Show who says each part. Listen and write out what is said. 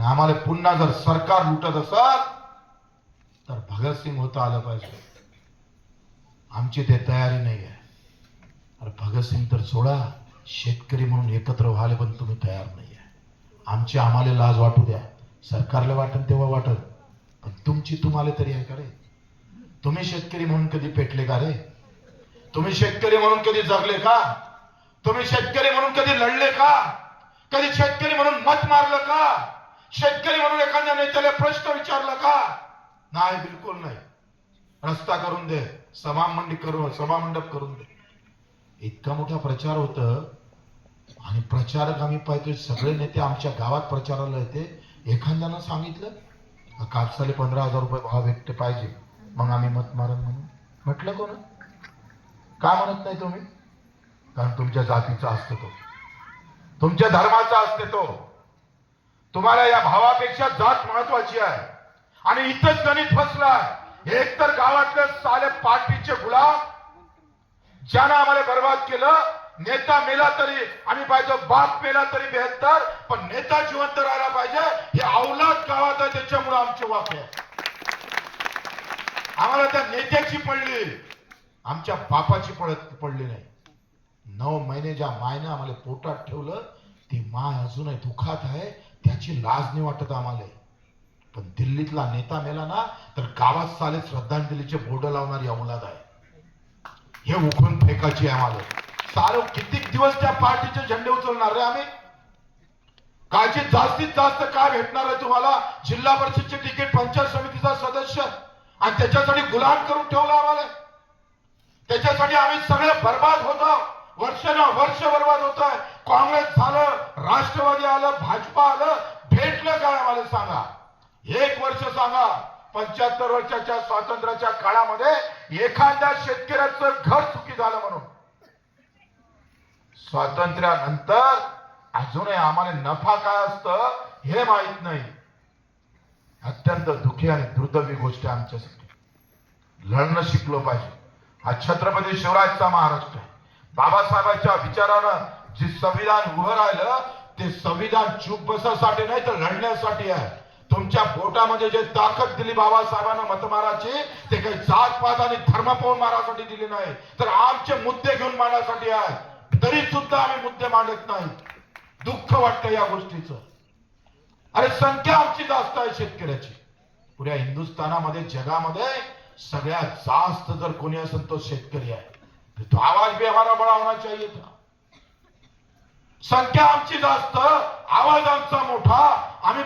Speaker 1: आणि आम्हाला पुन्हा जर सरकार लुटत असत तर भगतसिंग होता आलं पाहिजे. आमची ते तयारी नाही आहे. अरे भगतसिंग तर सोडा शेतकरी म्हणून एकत्र व्हायला पण तुम्ही तयार नाही आहे. आमची आम्हाला लाज वाटू द्या. सरकारला वाटन तेव्हा वाटत पण तुमची तुम्हाला तरी आहे का रे? तुम्ही शेतकरी म्हणून कधी पेटले का रे? तुम्ही शेतकरी म्हणून कधी जगले का? तुम्ही शेतकरी म्हणून कधी लढले का? कधी शेतकरी म्हणून मत मारलं का? शेतकरी म्हणून एखाद्या नेत्याला प्रश्न विचारला का? नाही बिलकुल नाही. रस्ता करून दे सभा मंडी करू सभा मंडप करून दे. इतका मोठा प्रचार होत. आणि प्रचारक आम्ही पाहतोय सगळे नेते आमच्या गावात प्रचाराला येते. एखाद्यानं सांगितलं कापसाले पंधरा हजार रुपये भाव भेटते पाहिजे. मग आम्ही मत मारन म्हणून. म्हटलं कोण? का म्हणत नाही तुम्ही? कारण तुमच्या जातीचा असतो तो. तुमच्या धर्माचा असते तो. तुम्हाला या भावापेक्षा जात महत्वाची आहे. आणि इथंच गणित फसलाय. एक तर गावातले साले पार्टीचे गुलाम ज्यानं आम्हाला बर्बाद केलं नेता मेला तरी आम्ही पाहिजे बाप मेला तरी बेहत्तर पण नेता जिवंत राहायला पाहिजे हे अवलाद गावात आहे त्याच्यामुळे आमचे वाप आहे आम्हाला त्या नेत्याची पडली आमच्या बापाची पडत पडली नाही. नऊ महिने ज्या मायनं आम्हाला पोटात ठेवलं ती माय अजूनही दुखात आहे त्याची लाज नाही वाटत आम्हाला. पण दिल्लीतला नेता मेला ना तर गावात साले श्रद्धांजलीचे बोर्ड लावणारी अवलाद आहे. हे उखून फेकायची आम्हाला. सारे किती दिवस त्या पार्टीचे झेंडे उचलणार रे आम्ही? काळजी जास्तीत जास्त काय भेटणार आहे तुम्हाला? जिल्हा परिषदचे तिकीट पंचायत समितीचा सदस्य आणि त्याच्यासाठी गुलाम करून ठेवला आम्हाला. त्याच्यासाठी आम्ही सगळे बर्बाद होतो. वर्ष ना वर्ष बर्बाद होत आहे. काँग्रेस झालं राष्ट्रवादी आलं भाजपा आलं भेटलं काय आम्हाला सांगा? एक वर्ष सांगा. पंच्याहत्तर वर्षाच्या स्वातंत्र्याच्या काळामध्ये एखाद्या शेतकऱ्याचं घर चुकी झालं म्हणून. स्वातंत्र्यानंतर अजूनही आम्हाला नफा काय असतं हे माहीत नाही. अत्यंत दुखी आणि दुर्दैवी गोष्ट आमच्यासाठी. लढणं शिकलो पाहिजे. हा छत्रपती शिवराजचा महाराष्ट्र आहे. बाबासाहेबांच्या विचारानं जे संविधान उभं राहिलं ते संविधान चूप बसासाठी नाही तर लढण्यासाठी आहे. तुमच्या पोटामध्ये जे ताकद दिली बाबासाहेबांना मतमाराची ते काही जात पात आणि धर्म पाहून मारासाठी दिली नाही. तर आमचे मुद्दे घेऊन मारण्यासाठी आहे. तरी सुद्धा आम्ही मुद्दे मांडत नाही. दुःख वाटतं या गोष्टीचं. अरे संख्या आमची जास्त आहे शेतकऱ्याची. पुऱ्या हिंदुस्थानामध्ये जगामध्ये सगळ्यात जास्त जर कोणी असेल तो शेतकरी आहे. तो आवाज भी हमारा बड़ा होना चाहिए था संख्या आमची जास्त आवाज आमचा मोठा. आम्ही